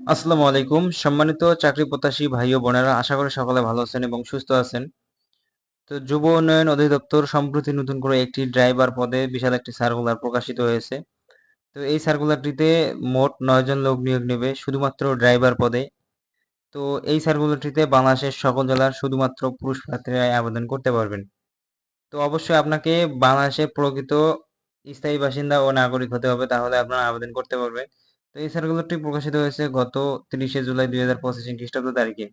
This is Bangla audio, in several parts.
আসসালামু আলাইকুম। সম্মানিত চাকরি প্রত্যাশী ভাই ও বোনেরা, আশা করি সকলে ভালো আছেন এবং সুস্থ আছেন। তো যুব উন্নয়ন অধিদপ্তর সম্প্রতি নতুন করে একটি ড্রাইভার পদে বিশাল একটি সার্কুলার প্রকাশিত হয়েছে। তো এই সার্কুলারটিতে মোট নয় জন লোক নিয়োগ নেবে শুধুমাত্র ড্রাইভার পদে। তো এই সার্কুলারটিতে বাংলাদেশের সকল জেলার শুধুমাত্র পুরুষ প্রার্থীরাই আবেদন করতে পারবেন। তো অবশ্যই আপনাকে বাংলাদেশের প্রকৃত স্থায়ী বাসিন্দা ও নাগরিক হতে হবে, তাহলে আপনারা আবেদন করতে পারবেন। তো এই সার্কুলারটি প্রকাশিত হয়েছে গত তিরিশে জুলাই দুই হাজার পঁচিশ খ্রিস্টাব্দ তারিখে।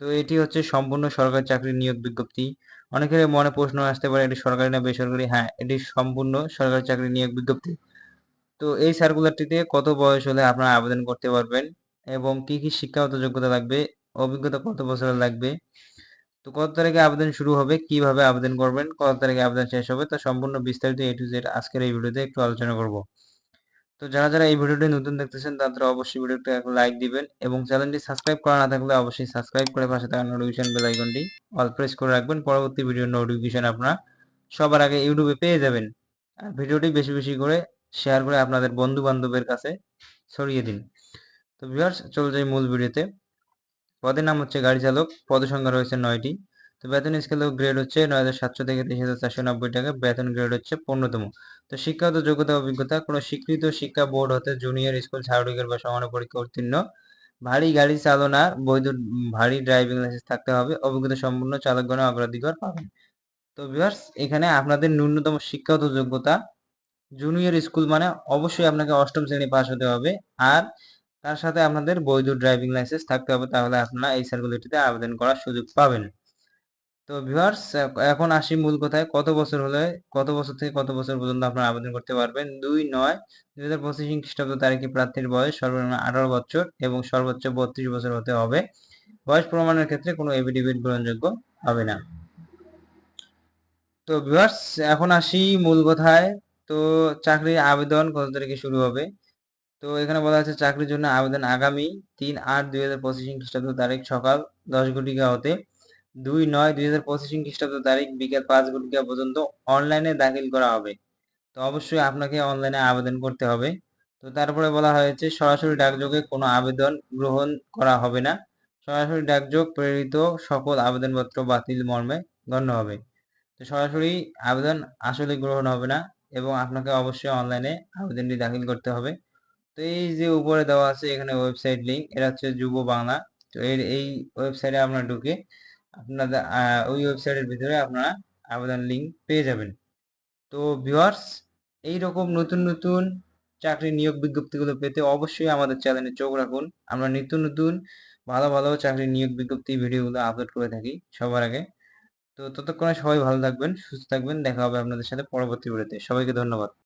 তো এটি হচ্ছে সম্পূর্ণ সরকারি চাকরির নিয়োগ বিজ্ঞপ্তি। অনেকের মনে প্রশ্ন আসতে পারে, এটি সরকারি না বেসরকারি? হ্যাঁ এটি সম্পূর্ণ সরকারি চাকরির নিয়োগ বিজ্ঞপ্তি। তো এই সার্কুলারটিতে কত বয়স হলে আপনারা আবেদন করতে পারবেন এবং কি কি শিক্ষাগত যোগ্যতা লাগবে, অভিজ্ঞতা কত বছরের লাগবে, তো কত তারিখে আবেদন শুরু হবে, কীভাবে আবেদন করবেন, কত তারিখে আবেদন শেষ হবে, তো সম্পূর্ণ বিস্তারিত এ টু জেড আজকের এই ভিডিওতে একটু আলোচনা করব। তো যারা যারা এই ভিডিওটি নতুন দেখতেছেন তারা অবশ্যই ভিডিওটি লাইক দিবেন এবং চ্যানেলটি সাবস্ক্রাইব করা না থাকলে অবশ্যই সাবস্ক্রাইব করে পাশে থাকা নোটিফিকেশন বেল আইকনটি অল প্রেস করে রাখবেন। পরবর্তী ভিডিওর নোটিফিকেশন আপনারা সবার আগে ইউটিউবে পেয়ে যাবেন। আর ভিডিওটি বেশি বেশি করে শেয়ার করে আপনাদের বন্ধু বান্ধবের কাছে ছড়িয়ে দিন। তো ভিউয়ার্স চলে যাই মূল ভিডিওতে পদের নাম হচ্ছে গাড়ি চালক। পদ সংখ্যা রয়েছে নয়টি। তো বেতন স্কেল গ্রেড হচ্ছে নয় হাজার সাতশো থেকে তেইশ হাজার চারশো নব্বই টাকা। বেতন গ্রেড হচ্ছে পূর্ণতম তো শিক্ষাগত যোগ্যতা অভিজ্ঞতা, কোনো স্বীকৃত শিক্ষা বোর্ড হতে জুনিয়র স্কুল সার্টিফিকেট বা সমান পরীক্ষা উত্তীর্ণ। ভারী গাড়ি চালনার বৈধ, ভারী ড্রাইভিং লাইসেন্স থাকতে হবে। অভিজ্ঞতা সম্পূর্ণ চালকগণ অগ্রাধিকার পাবেন। তো ভিউয়ার্স এখানে আপনাদের ন্যূনতম শিক্ষাগত যোগ্যতা জুনিয়র স্কুল মানে অবশ্যই আপনাকে অষ্টম শ্রেণি পাস হতে হবে। আর তার সাথে আপনাদের বৈধ ড্রাইভিং লাইসেন্স থাকতে হবে, তাহলে আপনারা এই সার্কুলারটিতে আবেদন করার সুযোগ পাবেন। তো ভিউয়ার্স এখন আসি মূল কথায়। কত বছর হলে, কত বছর থেকে কত বছর পর্যন্ত আপনারা আবেদন করতে পারবেন? দুই নয়, দুই হাজার পঁচিশ খ্রিস্টাব্দ তারিখে প্রার্থীর বয়স সর্বনিম্ন আঠারো বছর এবং সর্বোচ্চ বত্রিশ বছর হতে হবে। বয়স প্রমাণের ক্ষেত্রে কোনো এভিডেভিট গ্রহণযোগ্য হবে না। তো ভিউয়ার্স এখন আসি মূল কথায়। তো চাকরির আবেদন কত তারিখে শুরু হবে? তো এখানে বলা আছে চাকরির জন্য আবেদন আগামী তিন আট দুই হাজার পঁচিশ খ্রিস্টাব্দ তারিখ সকাল দশ ঘটিকা হতে। দুই নয় দুই হাজার পঁচিশ খ্রিস্টাব্দ তারিখ বিকেল পাঁচ ঘটিকা পর্যন্ত অনলাইনে দাখিল করা হবে। তো অবশ্যই আপনাকে অনলাইনে আবেদন করতে হবে। তো তারপরে বলা হয়েছে, সরাসরি ডাকযোগে কোনো আবেদন গ্রহণ করা হবে না। সরাসরি ডাকযোগ প্রেরিত সকল আবেদনপত্র বাতিল মর্মে গণ্য হবে। তো সরাসরি আবেদন আসলে গ্রহণ হবে না এবং আপনাকে অবশ্যই অনলাইনে আবেদনটি দাখিল করতে হবে। তো এই যে উপরে দেওয়া আছে এখানে ওয়েবসাইট লিঙ্ক এটা হচ্ছে যুব বাংলা। তো এর এই ওয়েবসাইটে আপনারা ঢুকে আপনাদের ওই ওয়েবসাইটের ভিতরে আপনারা আবেদন লিঙ্ক পেয়ে যাবেন। তো ভিউয়ার্স এইরকম নতুন নতুন চাকরি নিয়োগ বিজ্ঞপ্তিগুলো পেতে অবশ্যই আমাদের চ্যানেলে চোখ রাখুন। আমরা নিত্য নতুন, ভালো ভালো চাকরি নিয়োগ বিজ্ঞপ্তি, ভিডিওগুলো আপলোড করে থাকি সবার আগে। তো ততক্ষণে সবাই ভালো থাকবেন, সুস্থ থাকবেন। দেখা হবে আপনাদের সাথে পরবর্তী ভিডিওতে সবাইকে ধন্যবাদ।